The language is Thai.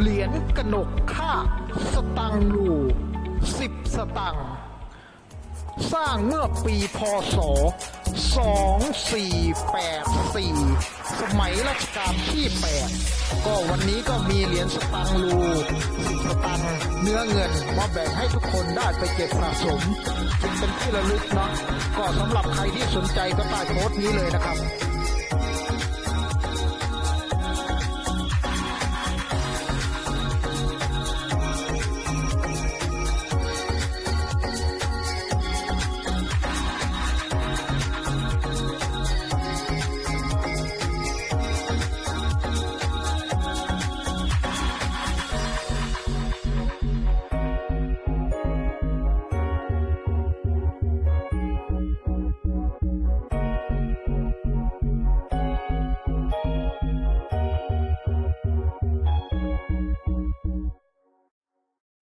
เหรียญกระหนกค่า สตังลูสิบสตัง สร้างเมื่อปีพศ 2484 สมัยรัชกาลที่ 8 ก็วันนี้ก็มีเหรียญสตังลูสิบสตังเนื้อเงินมาแบ่งให้ทุกคนได้ไปเก็บสะสมเป็นที่ระลึกเนาะก็สำหรับใครที่สนใจก็ใต้โพสต์นี้เลยนะครับ